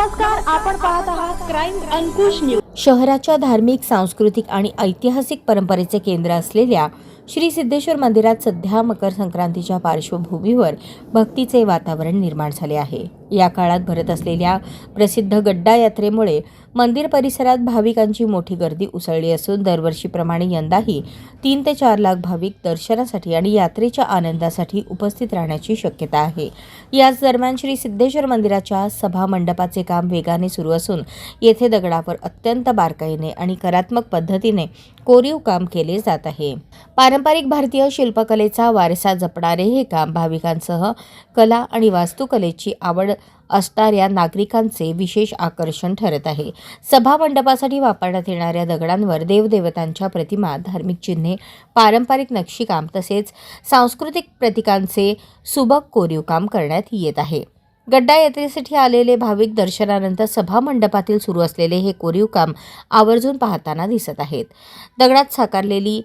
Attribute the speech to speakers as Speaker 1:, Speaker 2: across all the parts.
Speaker 1: नमस्कार आपण पाहत आहात क्राईम अंकुश न्यूज
Speaker 2: शहराच्या धार्मिक सांस्कृतिक आणि ऐतिहासिक परंपरेचे केंद्र असलेल्या श्री सिद्धेश्वर मंदिरात सध्या मकर संक्रांतीच्या पार्श्वभूमीवर भक्तीचे वातावरण निर्माण झाले आहे. या काळात भरत असलेल्या प्रसिद्ध गड्डा यात्रेमुळे मंदिर परिसरात भाविकांची मोठी गर्दी उसळली असून दरवर्षीप्रमाणे यंदाही तीन ते चार लाख भाविक दर्शनासाठी आणि यात्रेच्या आनंदासाठी उपस्थित राहण्याची शक्यता आहे. याच दरम्यान श्री सिद्धेश्वर मंदिराच्या सभा मंडपाचे काम वेगाने सुरू असून येथे दगडावर अत्यंत बारकाईने आणि कलात्मक पद्धतीने कोरीव काम केले जात आहे. पारंपरिक भारतीय शिल्पकलेचा वारसा जपणारे हे काम भाविकांसह कला आणि वास्तुकलेची आवड असणाऱ्या नागरिकांचे विशेष आकर्षण ठरत आहे. सभा मंडपासाठी वापरण्यात येणाऱ्या दगडांवर देवदेवतांच्या प्रतिमा धार्मिक चिन्हे पारंपरिक नक्षीकाम तसेच सांस्कृतिक प्रतिकांचे सुबक कोरीव काम करण्यात येत आहे. गड्डा यात्रेसाठी आलेले भाविक दर्शनानंतर सभामंडपातील सुरू असलेले हे कोरीव काम आवर्जून पाहताना दिसत आहेत. दगडात साकारलेली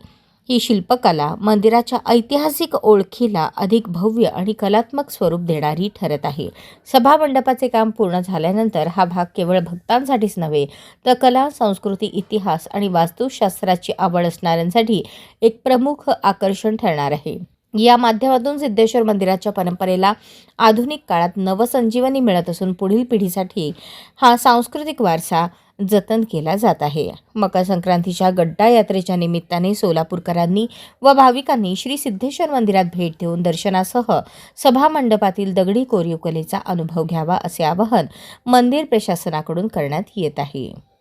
Speaker 2: ही शिल्पकला मंदिराच्या ऐतिहासिक ओळखीला अधिक भव्य आणि कलात्मक स्वरूप देणारी ठरत आहे. सभामंडपाचे काम पूर्ण झाल्यानंतर हा भाग केवळ भक्तांसाठीच नव्हे तर कला संस्कृती इतिहास आणि वास्तुशास्त्राची आवड असणाऱ्यांसाठी एक प्रमुख आकर्षण ठरणार आहे. या माध्यमातून सिद्धेश्वर मंदिराच्या परंपरेला आधुनिक काळात नवसंजीवनी मिळत असून पुढील पिढीसाठी हा सांस्कृतिक वारसा जतन केला जात आहे. मकर संक्रांतीच्या गड्डा यात्रेच्या निमित्ताने सोलापूरकरांनी व भाविकांनी श्री सिद्धेश्वर मंदिरात भेट देऊन दर्शनासह सभामंडपातील दगडी कोरीव कलेचा अनुभव घ्यावा असे आवाहन मंदिर प्रशासनाकडून करण्यात येत आहे.